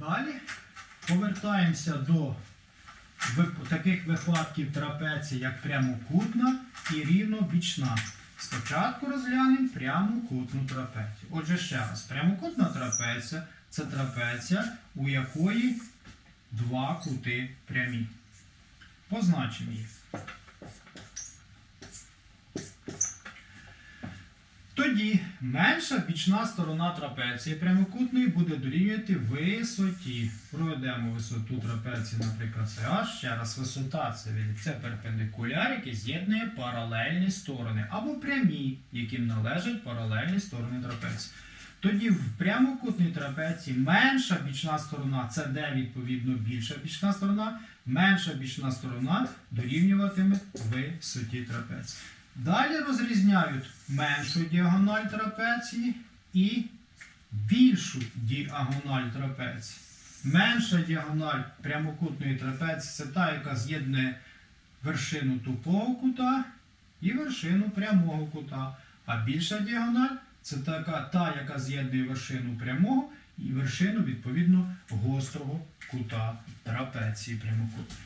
Далі повертаємося до таких випадків трапеції, як прямокутна і рівнобічна. Спочатку розглянемо прямокутну трапецію. Отже, ще раз, прямокутна трапеція це трапеція, у якої два кути прямі. Позначимо їх. Тоді менша бічна сторона трапеції прямокутної буде дорівнювати висоті. Проведемо висоту трапеції, наприклад, це H. Ще раз, висота це перпендикуляр, який з'єднує паралельні сторони, або прямі, яким належать паралельні сторони трапеції. Тоді в прямокутній трапеції менша бічна сторона це де відповідно більша бічна сторона, менша бічна сторона дорівнюватиме висоті трапеції. Далі розрізняють меншу діагональ трапеції і більшу діагональ трапеції. Менша діагональ прямокутної трапеції це та, яка з'єднує вершину тупого кута і вершину прямого кута. А більша діагональ це така, та, яка з'єднує вершину прямого і вершину, відповідно, гострого кута трапеції прямокутної.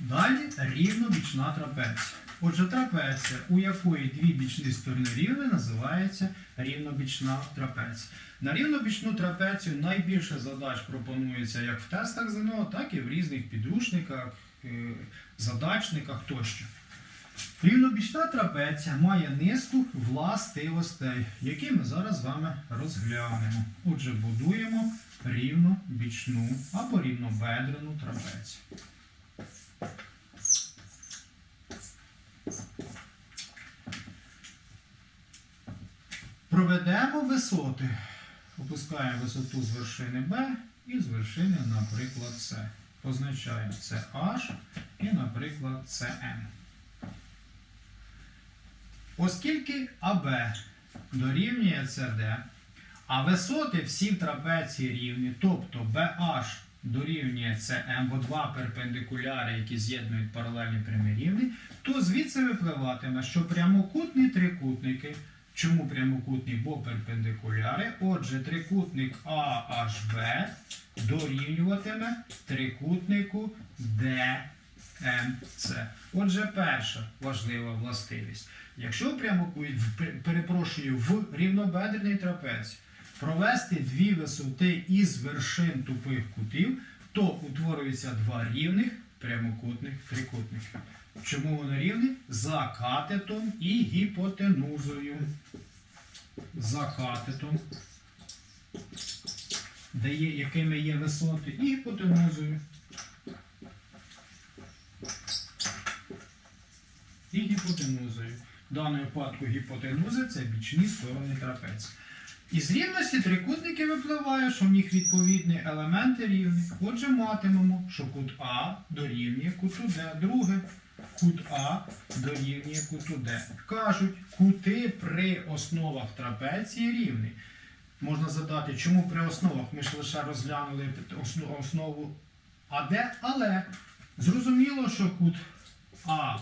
Далі рівнобічна трапеція. Отже, трапеція, у якої дві бічні сторони рівні, називається рівнобічна трапеція. На рівнобічну трапецію найбільше задач пропонується як в тестах ЗНО, так і в різних підручниках, е, задачниках тощо. Рівнобічна трапеція має низку властивостей, які ми зараз з вами розглянемо. Отже, будуємо рівнобічну або рівнобедрену трапецію. Проведемо висоти. Опускаємо висоту з вершини Б і з вершини, наприклад, С. Позначаємо це H і, наприклад, М. Оскільки АБ дорівнює CD, а висоти всі в трапеції рівні, тобто BH дорівнює CM, бо два перпендикуляри, які з'єднують паралельні прямі рівні, то звідси випливатиме, що прямокутні трикутники. Чому прямокутні? Бо перпендикуляри. Отже, трикутник AHB дорівнюватиме трикутнику DMC. Отже, перша важлива властивість. Якщо прямокутник, в- перепрошую, в рівнобедреній трапеції провести дві висоти із вершин тупих кутів, то утворюється два рівних прямокутних трикутники. Чому вони рівні? За катетом і гіпотенузою. За катетом, де є, якими є висоти, і гіпотенузою. І гіпотенузою. В даному випадку гіпотенузи це бічні сторони трапеції. Із рівності трикутники випливає, що в них відповідні елементи рівні. Отже, матимемо, що кут А дорівнює куту Д. Друге, кут А дорівнює куту Д. Кажуть, кути при основах трапеції рівні. Можна задати, чому при основах? Ми ж лише розглянули основу АД, але зрозуміло, що кут А,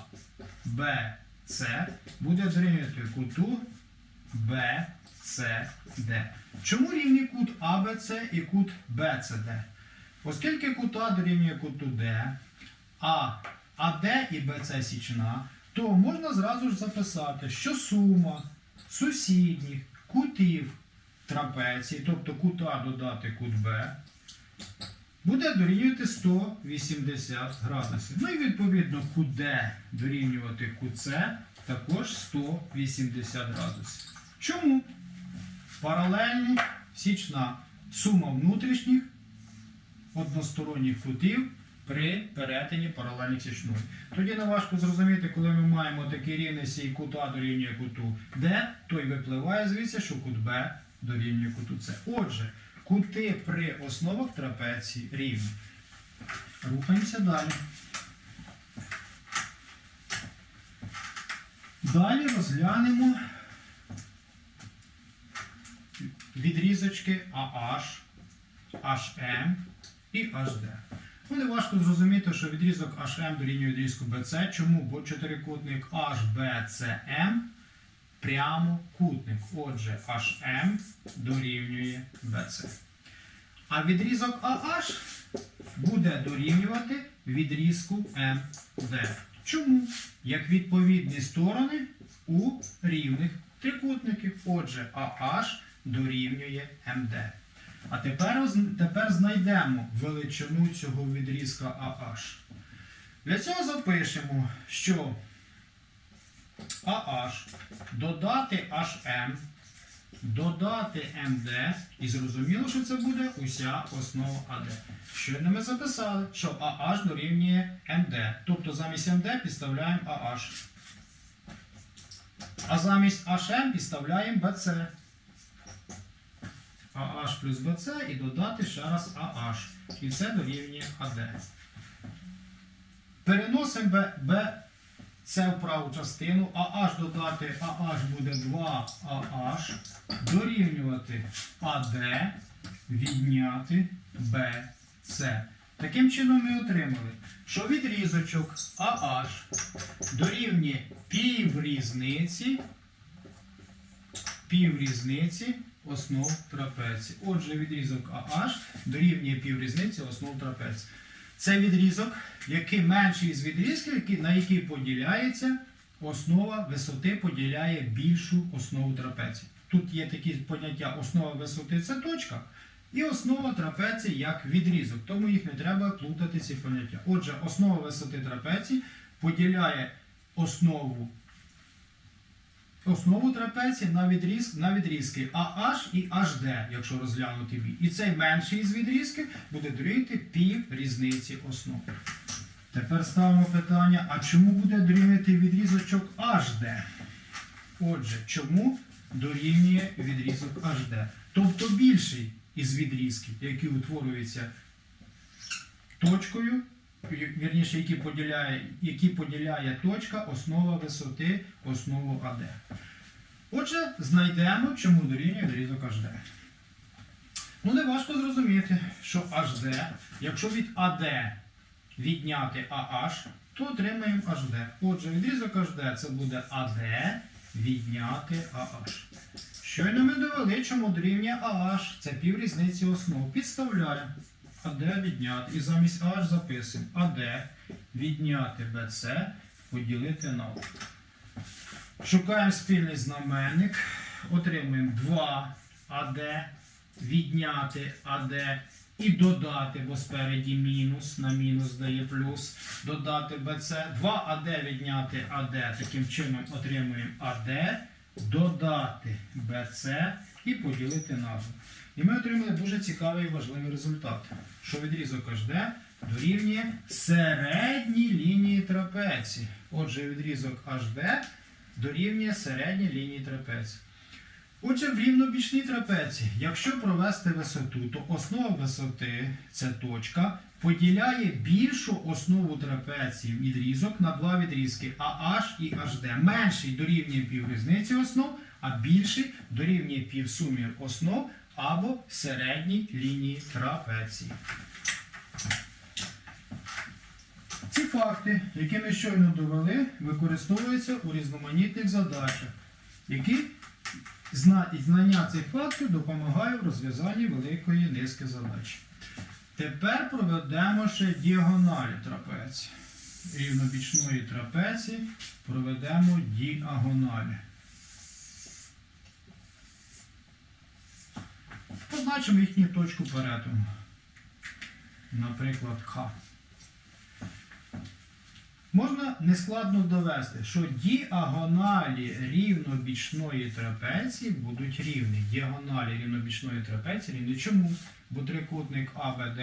Б, С буде дорівнювати куту Б, Д. Чому рівні кут АБЦ і кут БЦД? Оскільки кут А дорівнює куту Д, а АД і БЦ січна, то можна зразу ж записати, що сума сусідніх кутів трапеції, тобто кут А додати кут Б, буде дорівнювати 180 градусів. Ну і відповідно кут Д дорівнювати кут С також 180 градусів. Чому? Паралельні січна сума внутрішніх односторонніх кутів при перетині паралельних січної. Тоді не важко зрозуміти, коли ми маємо такі рівності і кут А дорівнює куту Д, то й випливає звідси, що кут Б дорівнює куту С. Отже, кути при основах трапеції рівні. Рухаємося далі. Далі розглянемо відрізочки AH, HM і HD. Буде важко зрозуміти, що відрізок HM дорівнює відрізку BC. Чому? Бо чотирикутник HBCM прямокутник. Отже, HM дорівнює BC. А відрізок AH буде дорівнювати відрізку MD. Чому? Як відповідні сторони у рівних трикутників. Отже, AH дорівнює MD. А тепер, тепер знайдемо величину цього відрізка AH. Для цього запишемо, що AH додати HM, додати MD, і зрозуміло, що це буде уся основа AD. Щойно ми записали, що AH дорівнює MD. Тобто замість MD підставляємо AH. А замість HM підставляємо BC. AH плюс BC і додати ще раз AH. І це дорівнює AD. Переносимо B, B це в праву частину, AH додати AH буде 2AH, дорівнювати AD, відняти BC. Таким чином ми отримали, що відрізочок AH дорівнює піврізниці, піврізниці основ трапеції. Отже, відрізок AH дорівнює піврізниці основ трапеції. Це відрізок, який менший з відрізків, на який поділяється основа висоти поділяє більшу основу трапеції. Тут є такі поняття основа висоти це точка, і основа трапеції як відрізок. Тому їх не треба плутати ці поняття. Отже, основа висоти трапеції поділяє основу основу трапеції на, відріз, на відрізки AH і HD, якщо розглянути бій. І цей менший з відрізків буде дорівнювати пів різниці основ. Тепер ставимо питання, а чому буде дорівнювати відрізочок HD? Отже, чому дорівнює відрізок HD? Тобто більший із відрізків, які утворюються точкою, вірніше, які поділяє, які поділяє точка основа висоти основу АД. Отже, знайдемо, чому дорівнює відрізок HD. Ну, не важко зрозуміти, що HD, якщо від AD відняти AH, то отримаємо HD. Отже, відрізок HD це буде AD відняти AH. Щойно ми довели, чому дорівнює AH, це піврізниці основ. Підставляємо. АД відняти. І замість H записуємо АД відняти BC поділити на O. Шукаємо спільний знаменник. Отримуємо 2 АД відняти АД і додати, бо спереді мінус, на мінус дає плюс, додати BC. 2 АД відняти АД. Таким чином отримуємо АД, додати BC і поділити на 2. І ми отримали дуже цікавий і важливий результат, що відрізок HD дорівнює середній лінії трапеції. Отже, відрізок HD дорівнює середній лінії трапеції. Отже, в рівнобічній трапеції, якщо провести висоту, то основа висоти це точка, поділяє більшу основу трапеції відрізок на два відрізки AH і HD. Менший дорівнює піврізниці основ, а більший дорівнює півсумір основ або середній лінії трапеції. Ці факти, які ми щойно довели, використовуються у різноманітних задачах, які зна- знання цих фактів допомагає в розв'язанні великої низки задач. Тепер проведемо ще діагоналі трапеції. Рівнобічної трапеції проведемо діагоналі. Позначимо їхню точку перетину. Наприклад, К. Можна нескладно довести, що діагоналі рівнобічної трапеції будуть рівні. Діагоналі рівнобічної трапеції рівні. Чому? Бо трикутник АБД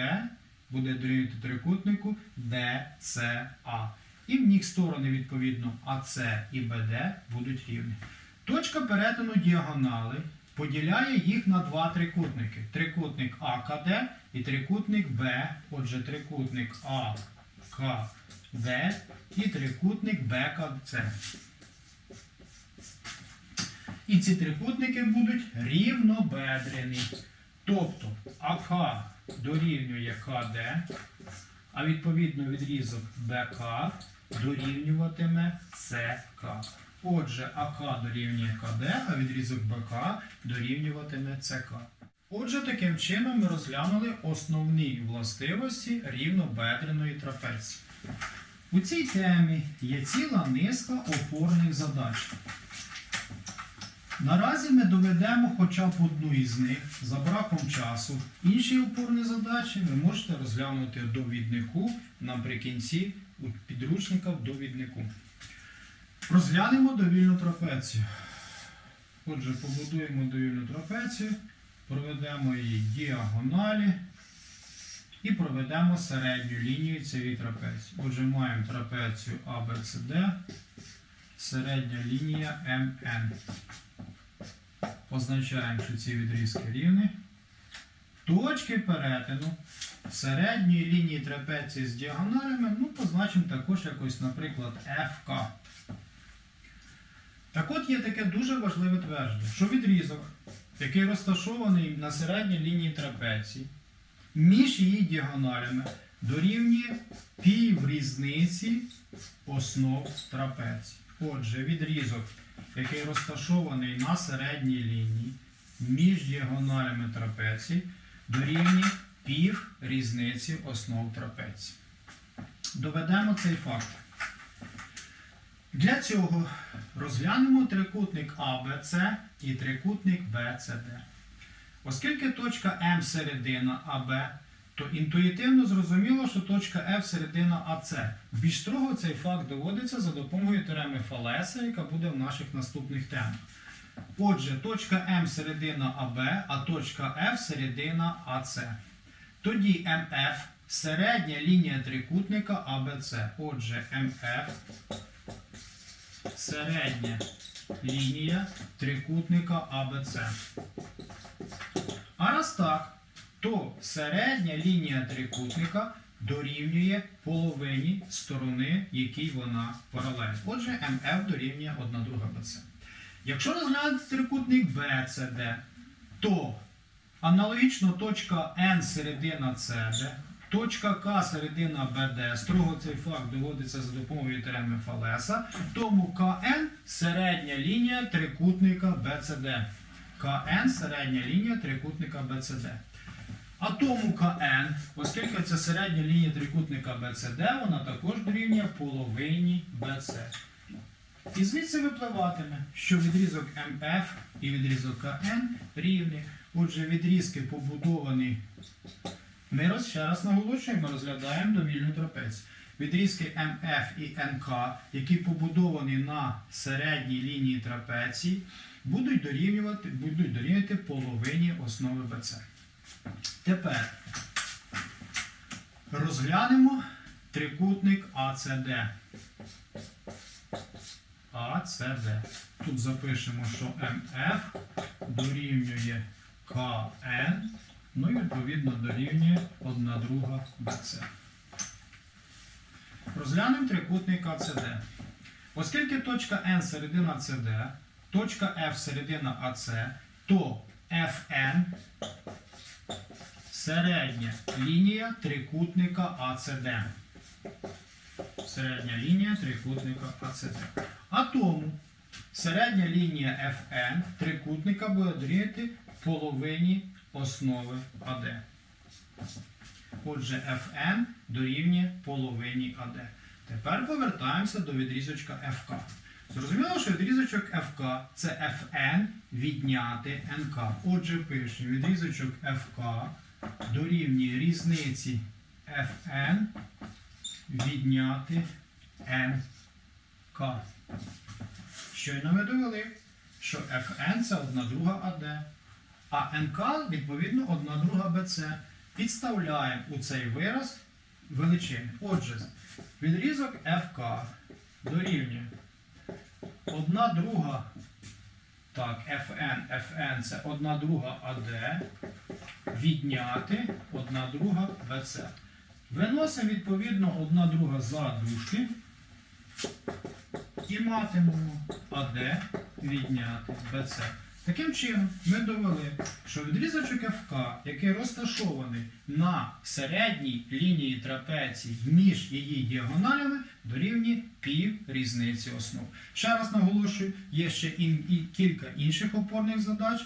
буде дорівнювати трикутнику ДЦА. І в них сторони, відповідно, АС і БД будуть рівні. Точка перетину діагонали поділяє їх на два трикутники. Трикутник АКД і трикутник Б. Отже, трикутник АКД і трикутник БКЦ. І ці трикутники будуть рівнобедрені. Тобто АК дорівнює КД, а відповідно відрізок БК дорівнюватиме СК. Отже, АК дорівнює КД, а відрізок БК дорівнюватиме ЦК. Отже, таким чином ми розглянули основні властивості рівнобедреної трапеції. У цій темі є ціла низка опорних задач. Наразі ми доведемо хоча б одну із них за браком часу. Інші опорні задачі ви можете розглянути довіднику наприкінці у підручника в довіднику. Розглянемо довільну трапецію. Отже, побудуємо довільну трапецію, проведемо її діагоналі і проведемо середню лінію цієї трапеції. Отже, маємо трапецію ABCD, середня лінія MN. Позначаємо, що ці відрізки рівні. Точки перетину середньої лінії трапеції з діагоналями, ну, позначимо також якось, наприклад, FK. Так от є таке дуже важливе твердження, що відрізок, який розташований на середній лінії трапеції, між її діагоналями дорівнює піврізниці основ трапеції. Отже, відрізок, який розташований на середній лінії між діагоналями трапеції, дорівнює пів різниці основ трапеції. Доведемо цей факт. Для цього розглянемо трикутник ABC і трикутник BCD. Оскільки точка М середина АБ, то інтуїтивно зрозуміло, що точка F середина АС. Більш строго цей факт доводиться за допомогою теореми Фалеса, яка буде в наших наступних темах. Отже, точка М середина АБ, а точка F середина АС. Тоді МФ середня лінія трикутника АБЦ. Отже, МФ середня лінія трикутника АБЦ. А раз так, то середня лінія трикутника дорівнює половині сторони, якій вона паралельна. Отже, МФ дорівнює 1 друга БЦ. Якщо розглянути трикутник BCD, то аналогічно точка N середина CD, точка К середина BD, строго цей факт доводиться за допомогою теореми Фалеса, тому КН середня лінія трикутника BCD. КН середня лінія трикутника BCD. А тому КН, оскільки це середня лінія трикутника BCD, вона також дорівнює половині BC. І звідси випливатиме, що відрізок МФ і відрізок КН рівні. Отже, відрізки побудовані. Ми роз, ще раз наголошуємо, розглядаємо довільну трапецію. Відрізки МФ і НК, які побудовані на середній лінії трапеції, будуть дорівнювати, будуть дорівнювати половині основи БЦ. Тепер розглянемо трикутник АЦД. АЦД. Тут запишемо, що МФ дорівнює КН, ну і відповідно дорівнює 1 друга БЦ. Розглянемо трикутник АЦД. Оскільки точка N середина CD, точка F середина АЦ, то FN середня лінія трикутника АЦД. Середня лінія трикутника АЦД. Тому середня лінія FN трикутника буде дорівнювати половині основи АД. Отже, FN дорівнює половині АД. Тепер повертаємося до відрізочка FK. Зрозуміло, що відрізочок FK це FN відняти NK. Отже, пишемо відрізочок FK дорівнює різниці FN відняти Щойно ми довели, що FN це 1 друга АД, а НК відповідно 1 друга БЦ. Підставляємо у цей вираз величини. Отже, відрізок FK дорівнює 1 друга. Так, FN, FN це 1 друга АД відняти 1 друга БЦ. Виносимо відповідно 1 друга за дужки і матимемо АД відняти БЦ. Таким чином, ми довели, що відрізочок ФК, який розташований на середній лінії трапеції між її діагоналями, дорівнює пів різниці основ. Ще раз наголошую, є ще і, кілька інших опорних задач.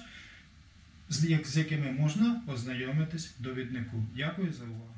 з якими можна ознайомитись довіднику. Дякую за увагу.